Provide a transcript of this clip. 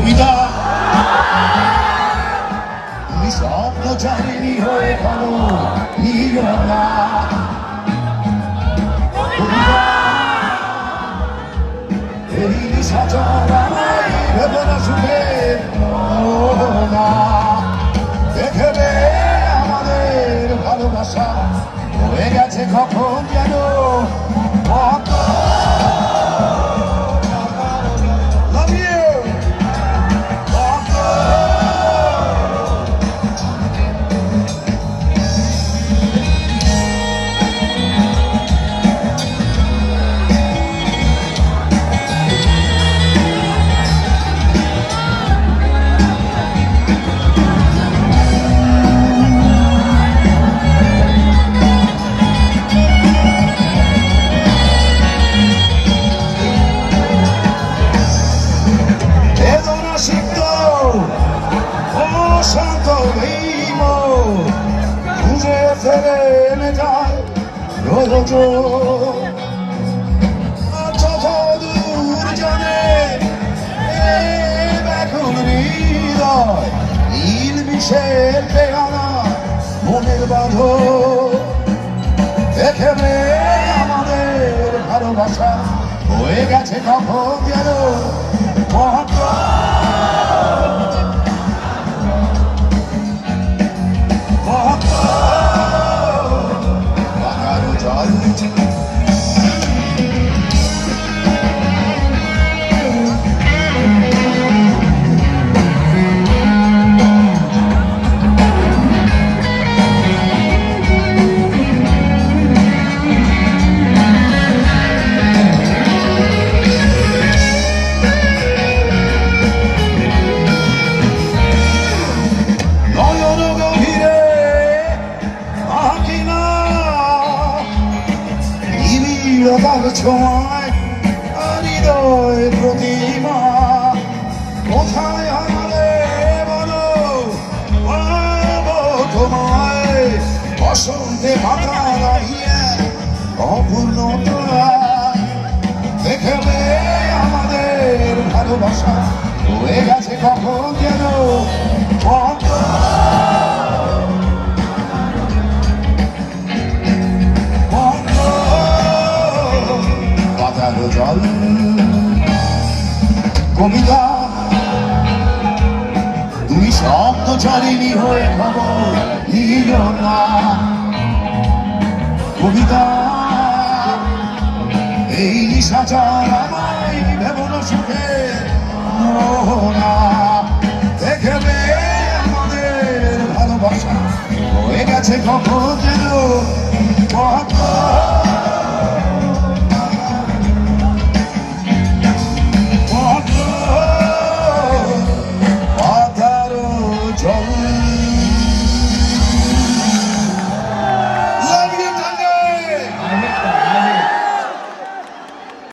কবিতা। তুমি স্বপ্ন চারিণী হয়ে ভালো নিরঙা সাজানো ভেবনা সুখে। দেখবে ভীম খুঁজে ফেরে এনে যায় রোজ যত দূর জানে ব্যাকুল হৃদয় নীল বিষের বেহানা মনের বাঁধ। দেখে আমাদের ভালোবাসা, হয়ে গেছে কখন যেন মহাপ্রভু নিবিড়তার ছোঁয়ায় হৃদয় প্রতিমা। কোথায় হারালে বলো? তোমায় বসন্তে মাথা রাহিয়ে অপূর্ণতা দেখবে আমাদের ভালোবাসা হয়ে গেছে কখন যেন? পাতালো জল কবিতা তুমি শব্দ চালিনি হয়ে খবর নিও না কবিতা। এই নিশাচার আমায় ভেবন সুখে মোহনা। দেখবে আমাদের ভালোবাসা। হয়ে গেছে কখন